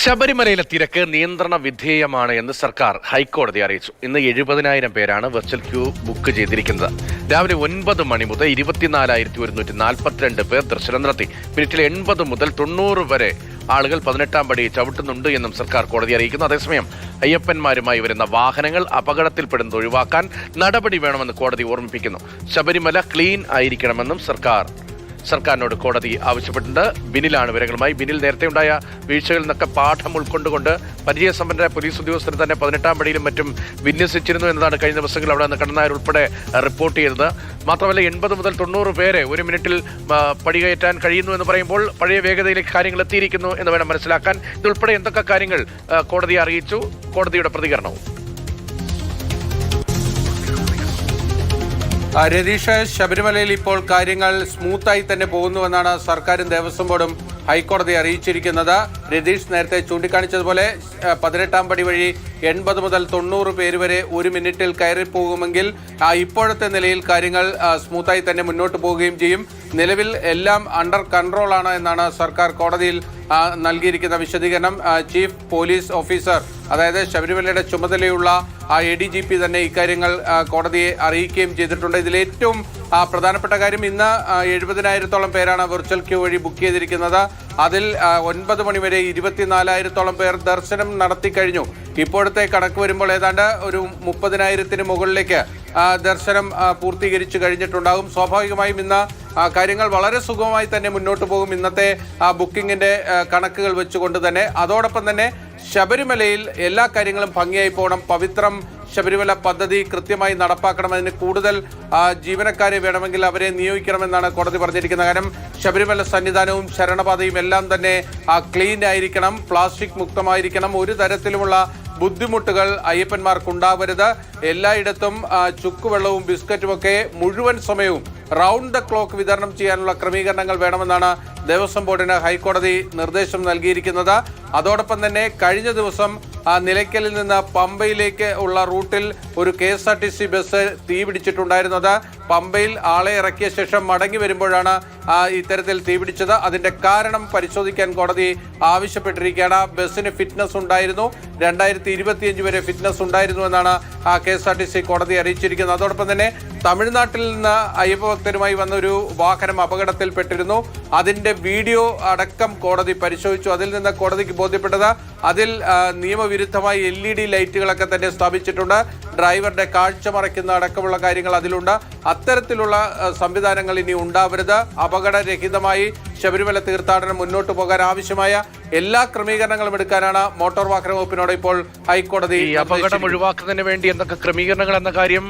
ശബരിമലയിലെ തിരക്ക് നിയന്ത്രണ വിധേയമാണ് എന്ന് സർക്കാർ ഹൈക്കോടതി അറിയിച്ചു. ഇന്ന് എഴുപതിനായിരം പേരാണ് വെർച്വൽ ക്യൂ ബുക്ക് ചെയ്തിരിക്കുന്നത്. രാവിലെ ഒൻപത് മണി മുതൽ ഇരുപത്തിനാലായിരത്തി ഒരുന്നൂറ്റി നാൽപ്പത്തിരണ്ട് പേർ ദർശനം നടത്തി. മിനിറ്റിൽ എൺപത് മുതൽ തൊണ്ണൂറ് വരെ ആളുകൾ പതിനെട്ടാം പടി ചവിട്ടുന്നുണ്ട് എന്നും സർക്കാർ കോടതി അറിയിക്കുന്നു. അതേസമയം അയ്യപ്പന്മാരുമായി വരുന്ന വാഹനങ്ങൾ അപകടത്തിൽപ്പെടുന്നത് ഒഴിവാക്കാൻ നടപടി വേണമെന്ന് കോടതി ഓർമ്മിപ്പിക്കുന്നു. ശബരിമല ക്ലീൻ ആയിരിക്കണമെന്നും സർക്കാർ സർക്കാരിനോട് കോടതി ആവശ്യപ്പെട്ടിട്ടുണ്ട്. ബിനിലാണ് വിവരങ്ങളുമായി. ബിനിൽ നേരത്തെ ഉണ്ടായ വീഴ്ചകളിൽ നിന്നൊക്കെ പാഠം ഉൾക്കൊണ്ടുകൊണ്ട് പരിചയസമ്പന്നരായ പോലീസ് ഉദ്യോഗസ്ഥർ തന്നെ പതിനെട്ടാം പടിയിലും മറ്റും വിന്യസിച്ചിരുന്നു എന്നതാണ് കഴിഞ്ഞ ദിവസങ്ങളിൽ അവിടെ നിന്ന് കണ്ണനായർ ഉൾപ്പെടെ റിപ്പോർട്ട് ചെയ്തത്. മാത്രമല്ല എൺപത് മുതൽ തൊണ്ണൂറ് പേരെ ഒരു മിനിറ്റിൽ പടി കയറ്റാൻ കഴിയുന്നു എന്ന് പറയുമ്പോൾ പഴയ വേഗതയിലേക്ക് കാര്യങ്ങൾ എത്തിയിരിക്കുന്നു എന്ന് വേണം മനസ്സിലാക്കാൻ. ഇതുൾപ്പെടെ എന്തൊക്കെ കാര്യങ്ങൾ കോടതിയെ അറിയിച്ചു? കോടതിയുടെ പ്രതികരണവും. രതീഷ് ശബരിമലയിൽ ഇപ്പോൾ കാര്യങ്ങൾ സ്മൂത്തായി തന്നെ പോകുന്നുവെന്നാണ് സർക്കാരും ദേവസ്വം ബോർഡും ഹൈക്കോടതി അറിയിച്ചിരിക്കുന്നത്. രതീഷ് നേരത്തെ ചൂണ്ടിക്കാണിച്ചതുപോലെ പതിനെട്ടാം പടി വഴി എൺപത് മുതൽ തൊണ്ണൂറ് പേര് വരെ ഒരു മിനിറ്റിൽ കയറിപ്പോകുമെങ്കിൽ ഇപ്പോഴത്തെ നിലയിൽ കാര്യങ്ങൾ സ്മൂത്തായി തന്നെ മുന്നോട്ട് പോവുകയും ചെയ്യും. നിലവിൽ എല്ലാം അണ്ടർ കൺട്രോൾ ആണ് എന്നാണ് സർക്കാർ കോടതിയിൽ നൽകിയിരിക്കുന്ന വിശദീകരണം. ചീഫ് പോലീസ് ഓഫീസർ അതായത് ശബരിമലയുടെ ചുമതലയുള്ള എ ഡി ജി പി തന്നെ ഇക്കാര്യങ്ങൾ കോടതിയെ അറിയിക്കുകയും ചെയ്തിട്ടുണ്ട്. ഇതിൽ ഏറ്റവും പ്രധാനപ്പെട്ട കാര്യം ഇന്ന് എഴുപതിനായിരത്തോളം പേരാണ് വെർച്വൽ ക്യൂ വഴി ബുക്ക് ചെയ്തിരിക്കുന്നത്. അതിൽ ഒൻപത് മണിവരെ ഇരുപത്തിനാലായിരത്തോളം പേർ ദർശനം നടത്തി കഴിഞ്ഞു. ഇപ്പോഴത്തെ കണക്ക് വരുമ്പോൾ ഏതാണ്ട് ഒരു മുപ്പതിനായിരത്തിന് മുകളിലേക്ക് ദർശനം പൂർത്തീകരിച്ചു കഴിഞ്ഞിട്ടുണ്ടാകും. സ്വാഭാവികമായും ഇന്ന് കാര്യങ്ങൾ വളരെ സുഗമമായി തന്നെ മുന്നോട്ട് പോകും. ഇന്നത്തെ ആ, ബുക്കിങ്ങിന്റെ കണക്കുകൾ വെച്ചുകൊണ്ട് തന്നെ. അതോടൊപ്പം തന്നെ ശബരിമലയിൽ എല്ലാ കാര്യങ്ങളും ഭംഗിയായി പോകണം. പവിത്രം ശബരിമല പദ്ധതി കൃത്യമായി നടപ്പാക്കണം. അതിന് കൂടുതൽ ജീവനക്കാരെ വേണമെങ്കിൽ അവരെ നിയോഗിക്കണമെന്നാണ് കോടതി പറഞ്ഞിരിക്കുന്നത് കാരണം ശബരിമല സന്നിധാനവും ശരണപാതയും എല്ലാം തന്നെ ക്ലീൻ ആയിരിക്കണം. പ്ലാസ്റ്റിക് മുക്തമായിരിക്കണം. ഒരു തരത്തിലുമുള്ള ബുദ്ധിമുട്ടുകൾ അയ്യപ്പന്മാർക്കുണ്ടാവരുത്. എല്ലായിടത്തും ചുക്കുവെള്ളവും ബിസ്ക്കറ്റുമൊക്കെ മുഴുവൻ സമയവും റൗണ്ട് ദ ക്ലോക്ക് വിതരണം ചെയ്യാനുള്ള ക്രമീകരണങ്ങൾ വേണമെന്നാണ് ദേവസ്വം ബോർഡിന് ഹൈക്കോടതി നിർദ്ദേശം നൽകിയിരിക്കുന്നത്. അതോടൊപ്പം തന്നെ കഴിഞ്ഞ ദിവസം നിലയ്ക്കലിൽ നിന്ന് പമ്പയിലേക്ക് ഉള്ള റൂട്ടിൽ ഒരു K S R T C bus തീപിടിച്ചിട്ടുണ്ടായിരുന്നത് പമ്പയിൽ ആളെ ഇറക്കിയ ശേഷം മടങ്ങി വരുമ്പോഴാണ് ആ, ഇത്തരത്തിൽ തീപിടിച്ചത് അതിന്റെ കാരണം പരിശോധിക്കാൻ കോടതി ആവശ്യപ്പെട്ടിരിക്കുകയാണ്. ബസ്സിന് ഫിറ്റ്നസ് ഉണ്ടായിരുന്നു. രണ്ടായിരത്തി ഇരുപത്തിയഞ്ച് വരെ ഫിറ്റ്നസ് ഉണ്ടായിരുന്നു എന്നാണ് ആ K S R T C കോടതി അറിയിച്ചിരിക്കുന്നത്. അതോടൊപ്പം തന്നെ തമിഴ്നാട്ടിൽ നിന്ന് അയ്യപ്പ ഭക്തരുമായി വന്ന ഒരു വാഹനം അപകടത്തിൽപ്പെട്ടിരുന്നു. അതിന്റെ വീഡിയോ അടക്കം കോടതി പരിശോധിച്ചു. അതിൽ നിന്ന് കോടതിക്ക് ബോധ്യപ്പെട്ടത് അതിൽ ആ, നിയമവിരുദ്ധമായി എൽ ഇ ഡി ലൈറ്റുകളൊക്കെ തന്നെ സ്ഥാപിച്ചിട്ടുണ്ട്. ഡ്രൈവറുടെ കാഴ്ച മറയ്ക്കുന്ന അടക്കമുള്ള കാര്യങ്ങൾ അതിലുണ്ട്. അത്തരത്തിലുള്ള സംവിധാനങ്ങൾ ഇനി ഉണ്ടാവരുത്. അപകടരഹിതമായി ശബരിമല തീർത്ഥാടനം മുന്നോട്ട് പോകാൻ ആവശ്യമായ എല്ലാ ക്രമീകരണങ്ങളും എടുക്കാനാണ് മോട്ടോർ വാഹന വകുപ്പിനോട് ഇപ്പോൾ ഹൈക്കോടതി അപകടം ഒഴിവാക്കുന്നതിന് വേണ്ടി എന്തൊക്കെ ക്രമീകരണങ്ങൾ എന്ന കാര്യം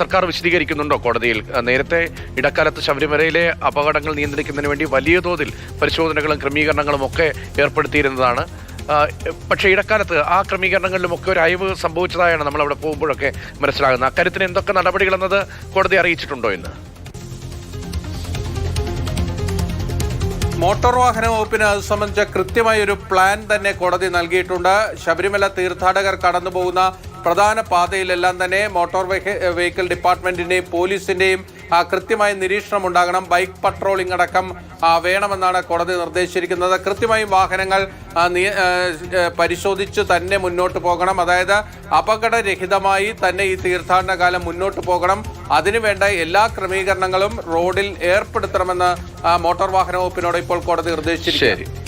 സർക്കാർ വിശദീകരിക്കുന്നുണ്ടോ കോടതിയിൽ? നേരത്തെ ഇടക്കാലത്ത് ശബരിമലയിലെ അപകടങ്ങൾ നിയന്ത്രിക്കുന്നതിന് വേണ്ടി വലിയ തോതിൽ പരിശോധനകളും ക്രമീകരണങ്ങളും ഒക്കെ ഏർപ്പെടുത്തിയിരുന്നതാണ്. പക്ഷേ ഇടക്കാലത്ത് ആ ക്രമീകരണങ്ങളിലും ഒക്കെ ഒരു അയവ് സംഭവിച്ചതായാണ് നമ്മൾ അവിടെ പോകുമ്പോഴൊക്കെ മനസ്സിലാകുന്നത്. അക്കാര്യത്തിന് എന്തൊക്കെ നടപടികളെന്നത് കോടതി അറിയിച്ചിട്ടുണ്ടോ എന്ന് മോട്ടോർ വാഹന വകുപ്പിന് അത് സംബന്ധിച്ച കൃത്യമായ ഒരു പ്ലാൻ തന്നെ കോടതി നൽകിയിട്ടുണ്ട്. ശബരിമല തീർത്ഥാടകർ കടന്നു പോകുന്ന പ്രധാന പാതയിലെല്ലാം തന്നെ മോട്ടോർ വെഹിക്കിൾ ഡിപ്പാർട്ട്മെന്റിന്റെയും പോലീസിന്റെയും കൃത്യമായ നിരീക്ഷണം ഉണ്ടാകണം. ബൈക്ക് പട്രോളിംഗ് അടക്കം വേണമെന്നാണ് കോടതി നിർദ്ദേശിച്ചിരിക്കുന്നത്. കൃത്യമായും വാഹനങ്ങൾ പരിശോധിച്ച് തന്നെ മുന്നോട്ട് പോകണം. അതായത് അപകടരഹിതമായി തന്നെ ഈ തീർത്ഥാടന കാലം മുന്നോട്ട് പോകണം. അതിനുവേണ്ട എല്ലാ ക്രമീകരണങ്ങളും റോഡിൽ ഏർപ്പെടുത്തണമെന്ന് മോട്ടോർ വാഹന വകുപ്പിനോട് ഇപ്പോൾ കോടതി നിർദ്ദേശിച്ചിരിക്കുന്നു.